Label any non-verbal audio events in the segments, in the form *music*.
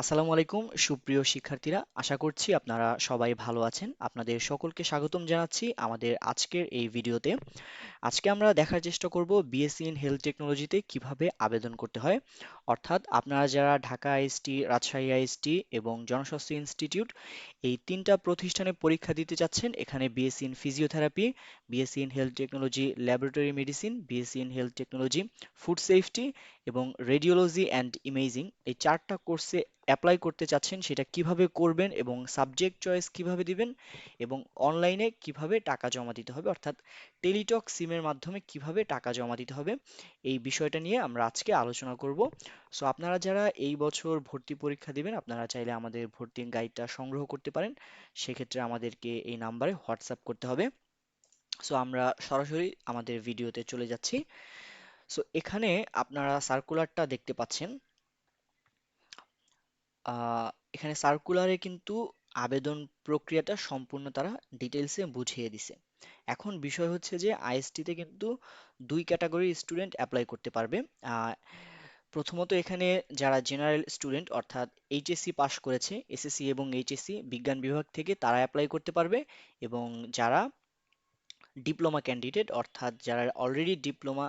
আসসালামু আলাইকুম, সুপ্রিয় শিক্ষার্থীরা। আশা করছি আপনারা সবাই ভালো আছেন। আপনাদের সকলকে স্বাগতম জানাচ্ছি আমাদের আজকের এই ভিডিওতে। আজকে আমরা দেখার চেষ্টা করব বিএসসি ইন হেলথ টেকনোলজিতে কীভাবে আবেদন করতে হয়। অর্থাৎ আপনারা যারা ঢাকা আইএসটি, রাজশাহী আইএসটি এবং জনস্বাস্থ্য ইনস্টিটিউট এই তিনটা প্রতিষ্ঠানে পরীক্ষা দিতে চাচ্ছেন এখানে BSc in physiotherapy BSc in health technology laboratory medicine BSc in health technology food safety এবং রেডিওলজি অ্যান্ড ইমেজিং এই চারটা কোর্সে অ্যাপ্লাই করতে চাচ্ছেন সেটা কীভাবে করবেন এবং সাবজেক্ট চয়েস কীভাবে দিবেন এবং অনলাইনে কীভাবে টাকা জমা দিতে হবে, অর্থাৎ টেলিটক সিমের মাধ্যমে কীভাবে টাকা জমা দিতে হবে, এই বিষয়টা নিয়ে আমরা আজকে আলোচনা করব। সো আপনারা যারা এই বছর ভর্তি পরীক্ষা দিবেন, আপনারা চাইলে আমাদের ভর্তি গাইডটা সংগ্রহ করতে পারেন। সেক্ষেত্রে আমাদেরকে এই নাম্বারে হোয়াটসঅ্যাপ করতে হবে। সো আমরা সরাসরি আমাদের ভিডিওতে চলে যাচ্ছি। সো এখানে আপনারা সার্কুলারটা দেখতে পাচ্ছেন। এখানে সার্কুলারে কিন্তু আবেদন প্রক্রিয়াটা সম্পূর্ণ তারা ডিটেলসে বুঝিয়ে দিছে। এখন বিষয় হচ্ছে যে আইএসটিতে কিন্তু দুই ক্যাটাগরির স্টুডেন্ট অ্যাপ্লাই করতে পারবে। প্রথমত এখানে যারা জেনারেল স্টুডেন্ট অর্থাৎ এইচএসসি পাশ করেছে এসএসসি এবং এইচএসসি বিজ্ঞান বিভাগ থেকে, তারা অ্যাপ্লাই করতে পারবে। এবং যারা ডিপ্লোমা ক্যান্ডিডেট অর্থাৎ যারা অলরেডি ডিপ্লোমা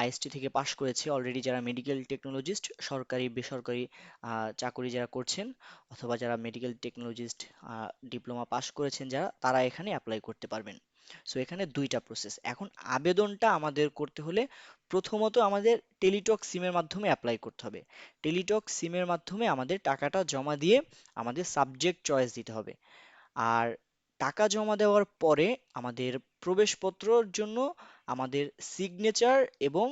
আইএসটি থেকে পাশ করেছে অলরেডি যারা মেডিকেল টেকনোলজিস্ট সরকারি, বেসরকারি চাকরি যারা করছেন, অথবা যারা মেডিকেল টেকনোলজিস্ট ডিপ্লোমা পাশ করেছেন যারা, তারা এখানে অ্যাপ্লাই করতে পারবেন। সো এখানে দুইটা প্রসেস এখন আবেদনটা আমাদের করতে হলে প্রথমত আমাদের টেলিটক সিমের মাধ্যমে অ্যাপ্লাই করতে হবে। টেলিটক সিমের মাধ্যমে আমাদের টাকাটা জমা দিয়ে আমাদের সাবজেক্ট চয়েস দিতে হবে। আর টাকা জমা দেওয়ার পরে আমাদের প্রবেশপত্রর জন্য আমাদের সিগনেচার এবং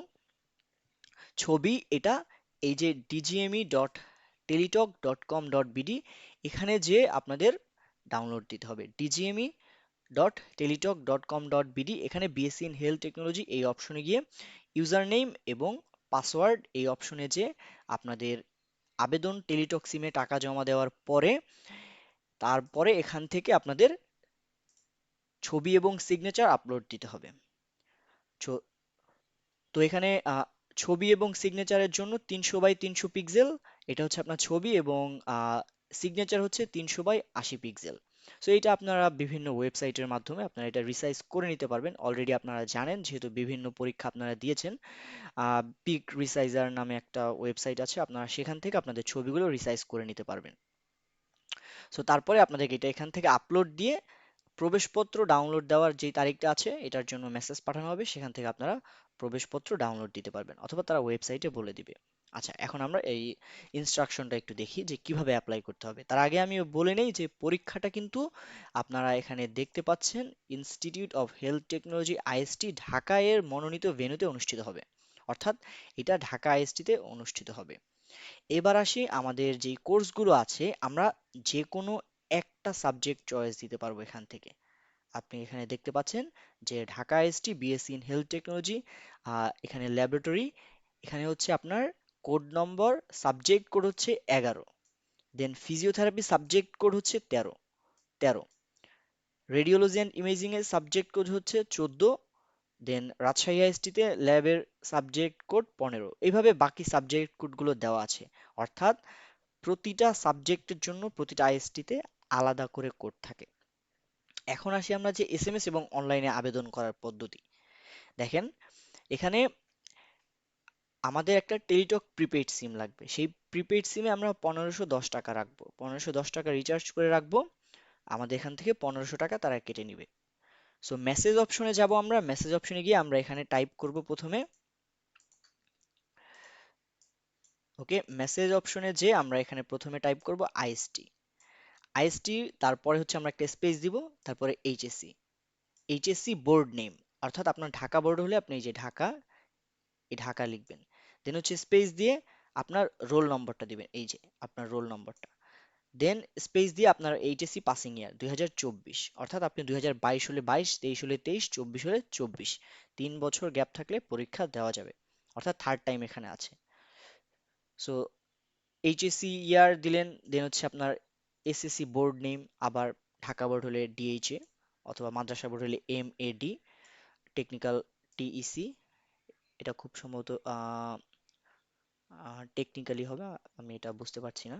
ছবি এটা এই যে DGME dot Teletalk dot com dot BD এখানে যে আপনাদের ডাউনলোড দিতে হবে। DGME dot Teletalk dot com dot BD এখানে বিএসসি ইন হেলথ টেকনোলজি এই অপশনে গিয়ে ইউজার নেম এবং পাসওয়ার্ড এই অপশনে যে আপনাদের আবেদন টেলিটক সিমে টাকা জমা দেওয়ার পরে তারপরে এখান থেকে আপনাদের ছবি এবং সিগনেচার আপলোড দিতে হবে। তো এখানে ছবি এবং সিগনেচারের জন্য তিনশো বাই তিনশো পিক্সেল এটা হচ্ছে আপনার ছবি এবং সিগনেচার হচ্ছে তিনশো বাই আশি পিক্সেল সো এটা আপনারা বিভিন্ন ওয়েবসাইটের মাধ্যমে আপনারা এটা রিসাইজ করে নিতে পারবেন। অলরেডি আপনারা জানেন, যেহেতু বিভিন্ন পরীক্ষা আপনারা দিয়েছেন পিক রিসাইজার নামে একটা ওয়েবসাইট আছে, আপনারা সেখান থেকে আপনাদের ছবিগুলো রিসাইজ করে নিতে পারবেন। সো তারপরে আপনাদেরকে এটা এখান থেকে আপলোড দিয়ে প্রবেশপত্র ডাউনলোড দেওয়ার যে তারিখটা আছে, এটার জন্য মেসেজ পাঠানো হবে। সেখান থেকে আপনারা প্রবেশপত্র ডাউনলোড দিতে পারবেন অথবা তারা ওয়েবসাইটে বলে দিবে। আচ্ছা এখন আমরা এই ইনস্ট্রাকশনটা একটু দেখি যে কীভাবে অ্যাপ্লাই করতে হবে। তার আগে আমি বলে নেই যে পরীক্ষাটা কিন্তু আপনারা এখানে দেখতে পাচ্ছেন institute of health technology IST Dhaka এর মনোনীত ভেন্যুতে অনুষ্ঠিত হবে। অর্থাৎ এটা ঢাকা আইএসটিতে অনুষ্ঠিত হবে। এবার আসি আমাদের যেই কোর্সগুলো আছে, আমরা যে কোনো একটা সাবজেক্ট চয়েস দিতে পারব এখান থেকে। আপনি এখানে দেখতে পাচ্ছেন যে Dhaka IST BSc in health technology এখানে ল্যাবরেটরি এখানে হচ্ছে আপনার কোড নম্বর সাবজেক্ট কোড হচ্ছে এগারো দেন ফিজিওথেরাপি সাবজেক্ট কোড হচ্ছে তেরো তেরো। রেডিওলজি অ্যান্ড ইমেজিংয়ের সাবজেক্ট কোড হচ্ছে চোদ্দ দেন রাজশাহী আইএসটিতে ল্যাবের সাবজেক্ট কোড পনেরো। এইভাবে বাকি সাবজেক্ট কোডগুলো দেওয়া আছে। অর্থাৎ প্রতিটা সাবজেক্টের জন্য প্রতিটা আইএসটিতে আলাদা করে কোড থাকে। এখন আসি আমরা যে এসএমএস এবং অনলাইনে আবেদন করার পদ্ধতি। দেখেন, এখানে আমাদের একটা টেলিটক প্রিপেইড সিম লাগবে। সেই প্রিপেইড সিমে আমরা পনেরোশো দশ টাকা রাখব। পনেরোশো দশ টাকা রিচার্জ করে রাখব। আমাদের এখান থেকে পনেরোশো টাকা তারা কেটে নিবে। সো মেসেজ অপশনে যাব আমরা। মেসেজ অপশনে গিয়ে আমরা এখানে টাইপ করব প্রথমে। ওকে মেসেজ অপশনে যে আমরা এখানে প্রথমে টাইপ করব আইএসটি আইএসটি, তারপরে হচ্ছে আমরা একটা স্পেস দিব, তারপরে এইচএসসি এইচএসসি বোর্ড নেম অর্থাৎ আপনার ঢাকা বোর্ড হলে আপনি এই যে ঢাকা, এই ঢাকা লিখবেন। দেন হচ্ছে স্পেস দিয়ে আপনার রোল নম্বরটা দিবেন, এই যে আপনার রোল নম্বরটা দেন স্পেস দিয়ে আপনার এইচএসসি পাসিং ইয়ার দুই হাজার চব্বিশ। অর্থাৎ আপনি দু হাজার বাইশ হলে বাইশ, তেইশ হলে তেইশ, চব্বিশ হলে চব্বিশ। তিন বছর গ্যাপ থাকলে পরীক্ষা দেওয়া যাবে। অর্থাৎ থার্ড টাইম এখানে আছে। সো এইচএসসি ইয়ার দিলেন দেন হচ্ছে আপনার এসএসসি বোর্ড নেম আবার ঢাকা বোর্ড হলে ডিএইচএ অথবা মাদ্রাসা বোর্ড হলে M A D technical TEC এটা খুব সম্ভবত টেকনিক্যালি হবে, আমি এটা বুঝতে পারছি না।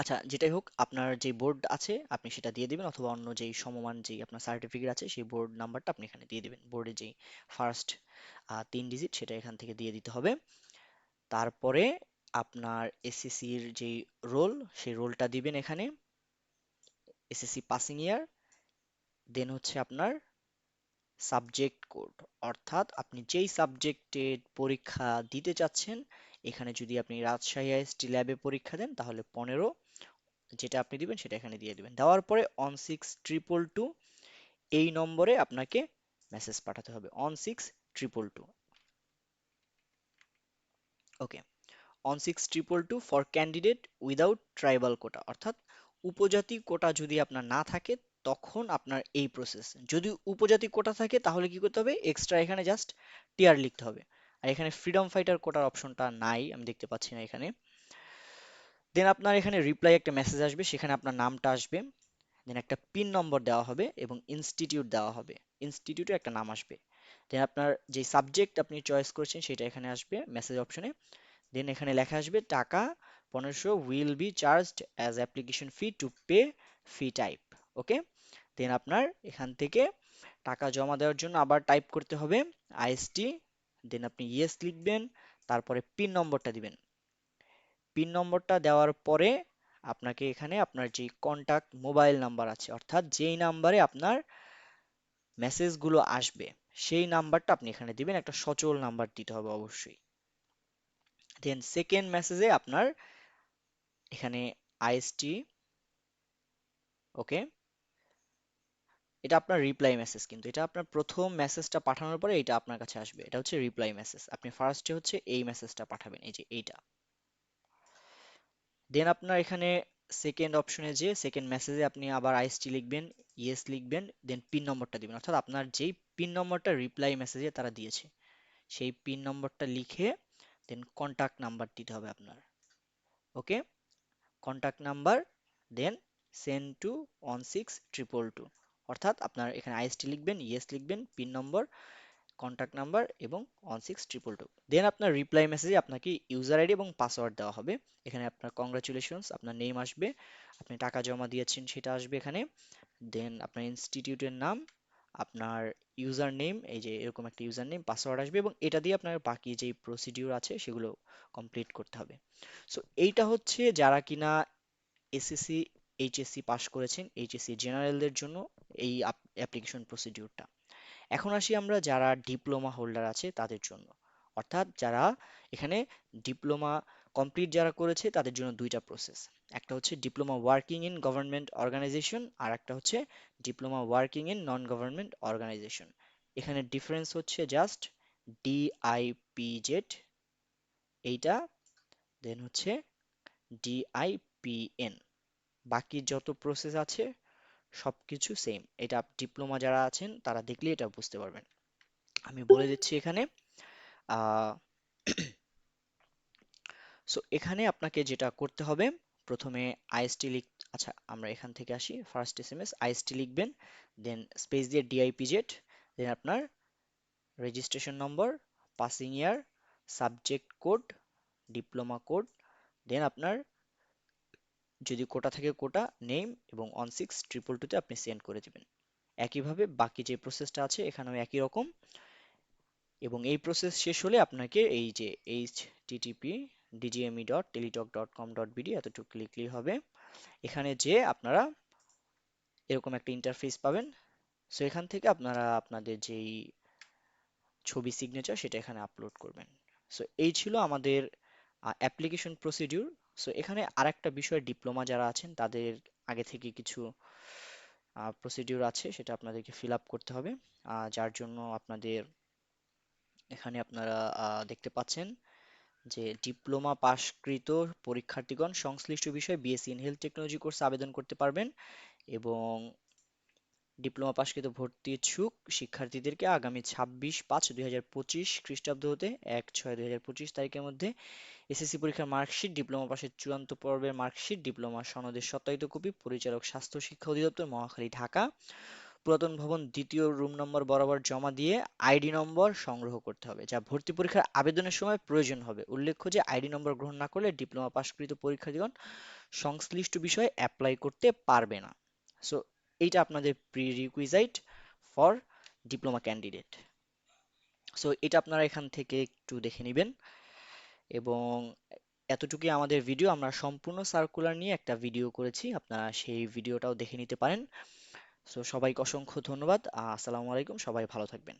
আচ্ছা যেটাই হোক, আপনার যে বোর্ড আছে, আপনি সেটা দিয়ে দিবেন, অথবা অন্য যেই সমমান যেই আপনার সার্টিফিকেট আছে, সেই বোর্ড নাম্বারটা আপনি এখানে দিয়ে দিবেন। বোর্ডে যেই ফার্স্ট তিন ডিজিট সেটা এখান থেকে দিয়ে দিতে হবে। তারপরে আপনার এসএসসির যেই রোল সেই রোলটা দিবেন এখানে। এসএসসি পাসিং ইয়ার দেন হচ্ছে আপনার সাবজেক্ট কোড অর্থাৎ আপনি যেই সাবজেক্টে পরীক্ষা দিতে চাচ্ছেন, এখানে যদি আপনি রাজশাহী আইএসটি ল্যাবে পরীক্ষা দেন, তাহলে পনেরো যেটা আপনি দিবেন, সেটা এখানে দিয়ে দিবেন। দেওয়ার পরে অন সিক্স ট্রিপল টু এই নম্বরে আপনাকে মেসেজ পাঠাতে হবে। One six triple two okay one six triple two for candidate without tribal quota অর্থাৎ উপজাতি কোটা যদি আপনার না থাকে, তখন আপনার এই প্রসেস যদি উপজাতি কোটা থাকে, তাহলে কি করতে হবে? এক্সট্রা এখানে জাস্ট টিআর লিখতে হবে। আর এখানে ফ্রিডম ফাইটার কোটার অপশনটা নাই, আমি দেখতে পাচ্ছি না এখানে। দেন আপনার এখানে রিপ্লাই একটা মেসেজ আসবে, সেখানে আপনার নামটা আসবে। দেন একটা পিন নম্বর দেওয়া হবে এবং ইনস্টিটিউট দেওয়া হবে। ইনস্টিটিউটে একটা নাম আসবে। দেন আপনার যে সাবজেক্ট আপনি চয়েস করেছেন, সেটা এখানে আসবে মেসেজ অপশনে দেন এখানে লেখা আসবে, টাকা পনেরোশো will be charged as application fee to pay fee type okay then আপনার এখান থেকে টাকা জমা দেওয়ার জন্য আবার টাইপ করতে হবে আইএসটি দেন আপনি ইয়েস লিখবেন, তারপরে পিন নম্বরটা দিবেন। পিন নম্বরটা দেওয়ার পরে আপনাকে এখানে আপনার যে কন্টাক্ট মোবাইল নাম্বার আছে, অর্থাৎ যেই নাম্বারে আপনার মেসেজগুলো আসবে, সেই নাম্বারটা আপনি এখানে দিবেন, একটা সচল নাম্বার দিতে হবে অবশ্যই। দেন সেকেন্ড মেসেজে আপনার এখানে আইএসটি ওকে এটা আপনার রিপ্লাই মেসেজ কিন্তু, এটা আপনার প্রথম মেসেজটা পাঠানোর পরে এটা আপনার কাছে আসবে। এটা হচ্ছে রিপ্লাই মেসেজ আপনি ফার্স্টে হচ্ছে এই মেসেজটা পাঠাবেন, এই যে এইটা। দেন আপনার এখানে সেকেন্ড অপশনে যে সেকেন্ড মেসেজে আপনি আবার আইএসটি লিখবেন ইয়েস লিখবেন দেন পিন নম্বরটা দিবেন। অর্থাৎ আপনার যেই পিন নম্বরটা রিপ্লাই মেসেজে তারা দিয়েছে, সেই পিন নম্বরটা লিখে দেন কন্টাক্ট নাম্বার দিতে হবে আপনার। Okay contact number then send to one six triple two অর্থাৎ আপনার এখানে আইএসটি লিখবেন ইয়েস লিখবেন পিন নম্বর কন্ট্যাক্ট নাম্বার এবং one six triple two then আপনার রিপ্লাই মেসেজে আপনাকে ইউজার আইডি এবং পাসওয়ার্ড দেওয়া হবে। এখানে আপনার কংগ্রাচুলেশনস আপনার নেম আসবে, আপনি টাকা জমা দিয়েছেন, সেটা আসবে এখানে। দেন আপনার ইনস্টিটিউটের নাম আপনার ইউজার নেম এই যে এরকম একটা ইউজার নেম পাসওয়ার্ড আসবে এবং এটা দিয়ে আপনার বাকি যেই প্রসিডিউর আছে সেগুলো কমপ্লিট করতে হবে। সো এইটা হচ্ছে যারা কিনা এসএসসি এইচএসসি পাস করেছেন এইচএসসি জেনারেলদের জন্য এই অ্যাপ্লিকেশন প্রসিডিউরটা এখন আসি আমরা যারা ডিপ্লোমা হোল্ডার আছে তাদের জন্য। অর্থাৎ যারা এখানে ডিপ্লোমা কমপ্লিট যারা করেছে তাদের জন্য দুইটা প্রসেস একটা হচ্ছে diploma working in government organization আর একটা হচ্ছে diploma working in non government organization এখানে ডিফারেন্স হচ্ছে জাস্ট ডিআইপিজেড এইটা দেন হচ্ছে ডিআইপিএন বাকি যত প্রসেস আছে, সবকিছু সেম এটা ডিপ্লোমা যারা আছেন, তারা দেখলে এটা বুঝতে পারবেন। আমি বলে দিচ্ছি এখানে সো *clears throat* এখানে আপনাকে যেটা করতে হবে প্রথমে আইএসটি লিখ আচ্ছা আমরা এখান থেকে আসি first S M S IST লিখবেন দেন স্পেস দিয়ে ডিআইপিজেড দেন আপনার registration number passing year subject code diploma code then আপনার যদি কোটা থাকে কোটা নেম এবং ওয়ান সিক্স ট্রিপল টুতে আপনি সেন্ড করে দেবেন। একইভাবে বাকি যে প্রসেসটা আছে, এখানেও একই রকম। এবং এই প্রসেস শেষ হলে আপনাকে এই যে HTTP DGME dot Teletalk dot com dot BD এতটুকু ক্লিকলি হবে। এখানে যে আপনারা এরকম একটা ইন্টারফেস পাবেন সো এখান থেকে আপনারা আপনাদের যেই ছবি সিগনেচার সেটা এখানে আপলোড করবেন। সো এই ছিল আমাদের অ্যাপ্লিকেশন প্রসিডিউর সো এখানে আরেকটা বিষয় ডিপ্লোমা যারা আছেন, তাদের আগে থেকে কিছু প্রসিডিউর আছে, সেটা আপনাদেরকে ফিল আপ করতে হবে। যার জন্য আপনাদের এখানে আপনারা দেখতে পাচ্ছেন। যে ডিপ্লোমা পাশকৃত পরীক্ষার্থীগণ সংশ্লিষ্ট বিষয়ে বিএসসি ইন হেলথ টেকনোলজি কোর্সে আবেদন করতে পারবেন এবং ডিপ্লোমা পাশকৃত ভর্তি ইচ্ছুক শিক্ষার্থীদেরকে আগামী ছাব্বিশ পাঁচ দুই হাজার পঁচিশ খ্রিস্টাব্দ হতে এক ছয় দুই হাজার পঁচিশ তারিখের মধ্যে এসএসসি পরীক্ষার মার্কশিট, ডিপ্লোমা পাশের চূড়ান্ত পর্বের মার্কশিট, ডিপ্লোমা সনদের সত্যায়িত কপি, পরিচালক, স্বাস্থ্য শিক্ষা অধিদপ্তর, মহাখালী, ঢাকা। পুরাতন ভবন দ্বিতীয় রুম নম্বর বরাবর জমা দিয়ে আইডি নম্বর সংগ্রহ করতে হবে, যা ভর্তি পরীক্ষার আবেদনের সময় প্রয়োজন হবে। উল্লেখ্য যে আইডি নম্বর গ্রহণ না করলে ডিপ্লোমা পাশকৃত পরীক্ষার্থীগণ সংশ্লিষ্ট বিষয়ে অ্যাপ্লাই করতে পারবে না। সো এইটা আপনাদের prerequisite for diploma candidate so এটা আপনারা এখান থেকে একটু দেখে নেবেন এবং এতটুকুই আমাদের ভিডিও আমরা সম্পূর্ণ সার্কুলার নিয়ে একটা ভিডিও করেছি, আপনারা সেই ভিডিওটাও দেখে নিতে পারেন। সো সবাইকে অসংখ্য ধন্যবাদ। আসসালামু আলাইকুম। সবাই ভালো থাকবেন।